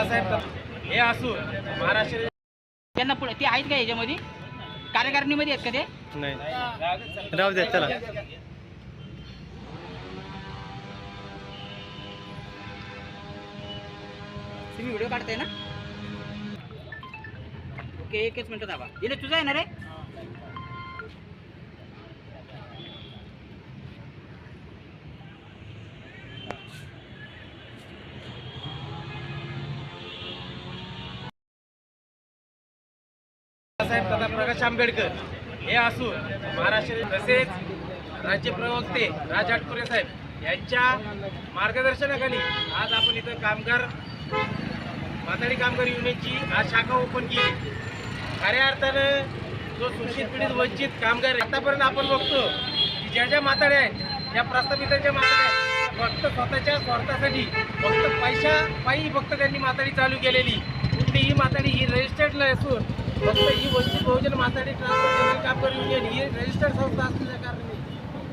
साहेब हे असू महाराष्ट्र त्यांना पुढे ते आहेत का याच्यामध्ये? कार्यकारिणीमध्ये आहेत का ते? नाही. राहू द्या चला. तुम्ही व्हिडिओ काढताय ना? ओके एकच मिनिट दाबा दिले तुझा आहे? बाबासाहेब साहेब तथा प्रकाश आंबेडकर हे असून महाराष्ट्र तसेच राज्य प्रवक्ते राज आटपुरे साहेब यांच्या मार्गदर्शनाखाली आज आपण इथं कामगार माथाडी कामगार युनियनची आज शाखा ओपन केली. खऱ्या अर्थानं जो शोषित पीडित वंचित कामगार आतापर्यंत आपण बघतो की ज्या ज्या माताड्या आहेत त्या प्रस्थापितांच्या माताड्या आहेत फक्त स्वतःच्या स्वार्थासाठी फक्त पैशा पायी फक्त त्यांनी माताडी चालू केलेली. कुठली ही माताडी ही रजिस्टर्ड असून फक्त ही वंचित बहुजन माथाडी ट्रान्सपोर्ट कामगार युनियन ही रजिस्टर्ड संस्था असलेल्या कारणाने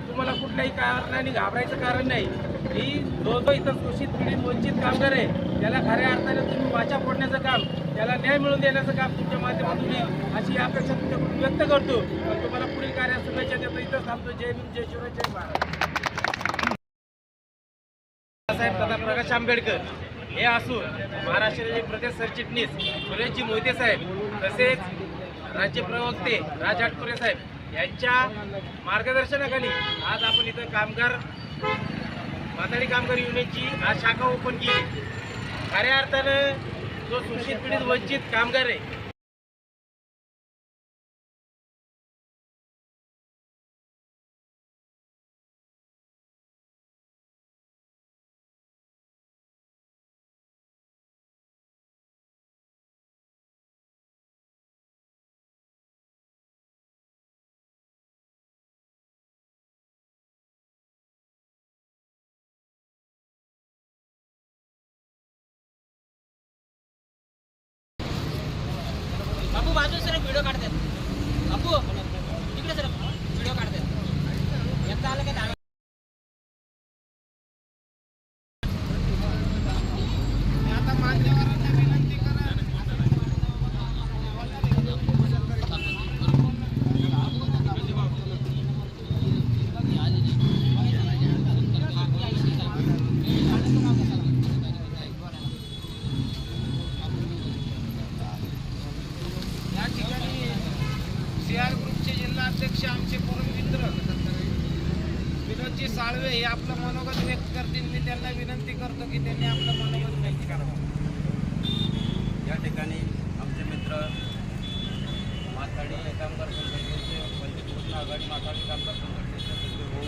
तुम्हाला कुठल्याही कारणाने घाबरायचं कारण नाही. ही जो जो इथं शोषित पीडित वंचित कामगार आहे. त्याला खऱ्या अर्थाने तुम्ही वाचा फोडण्याचं काम त्याला न्याय मिळवून देण्याचं काम तुमच्या माध्यमातून येईल अशी अपेक्षा तुमच्याकडून व्यक्त करतो. तुम्हाला पुढील कार्यात शुभेच्छा देतो इथं थांबतो. जय भीम जय शिवराय जय महाराज साहेब तथा प्रकाश आंबेडकर हे असून महाराष्ट्राचे प्रदेश सरचिटणीस सुरेशजी मोहिते साहेब. तसेच राज्य प्रवक्ते राज आटपुरे साहेब यांच्या मार्गदर्शनाखाली आज आपण इथं कामगार माथाडी कामगार युनियनची आज शाखा ओपन केली. खऱ्या अर्थानं जो शोषित पीडित वंचित कामगार आहे ग्रुपचे जिल्हा अध्यक्ष आमचे परम मित्र विनोदजी साळवे हे आपलं मनोगत व्यक्त करतील. मी त्यांना विनंती करतो की त्यांनी आपलं मनोगत व्यक्त करावं या ठिकाणी आमचे मित्र माथाडी कामगार संघटनेचे पंचकृष्ण आघाडी माघाडी कामगार संघटनेचे सगळे भाऊ.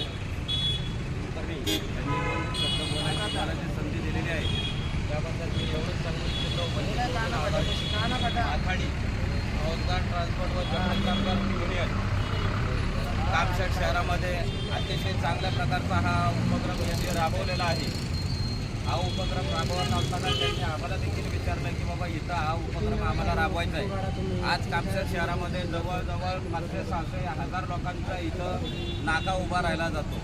कुलकर्णी यांनी दोन शब्द बोलण्याची मला जी संधी दिलेली आहे. त्याबद्दल मी एवढंच सांगू इच्छितो. आघाडी रोजगार ट्रान्सपोर्ट व जनरल कामगार युनियन कामशेट शहरामध्ये अतिशय चांगल्या प्रकारचा हा उपक्रम यांनी राबवलेला आहे. हा उपक्रम राबवत असताना त्यांनी आम्हाला देखील विचारलं की बाबा इथं हा उपक्रम आम्हाला राबवायचा आहे. आज कामशेत शहरामध्ये जवळजवळ पाचशे सहाशे हजार लोकांचा इथं नाका उभा राहिला जातो.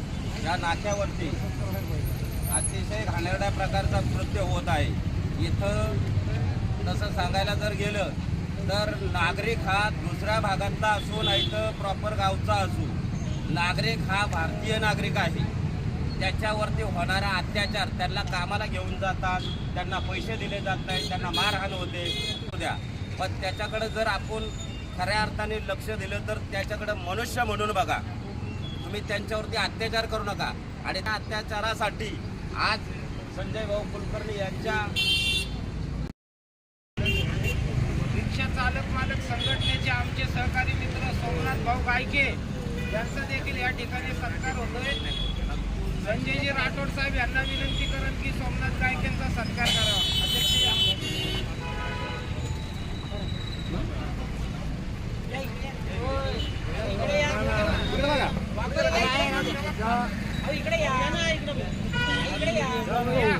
या नाक्यावरती अतिशय घाणेरड्या प्रकारचा कृत्य होत आहे. इथं तसं सांगायला जर गेलं तर नागरिक हा दुसऱ्या भागातला असो नाही तर प्रॉपर गावचा असो नागरिक हा भारतीय नागरिक आहे. त्याच्यावरती होणारा अत्याचार त्यांना कामाला घेऊन जातात त्यांना पैसे दिले जात नाही त्यांना मारहाण होते. उद्या. पण त्याच्याकडे जर आपण खऱ्या अर्थाने लक्ष दिलं तर त्याच्याकडे मनुष्य म्हणून बघा. तुम्ही त्यांच्यावरती अत्याचार करू नका. आणि त्या अत्याचारासाठी आज संजय भाऊ कुलकर्णी यांच्या रिक्षा चालक मालक संघटनेचे आमचे सहकारी मित्र सोमनाथ भाऊ गायके यांचा देखील या ठिकाणी सत्कार होतोय. संजयजी राठोड साहेब यांना विनंती करत की सोमनाथ गायक यांचा सत्कार करावा इकडे या इकडे या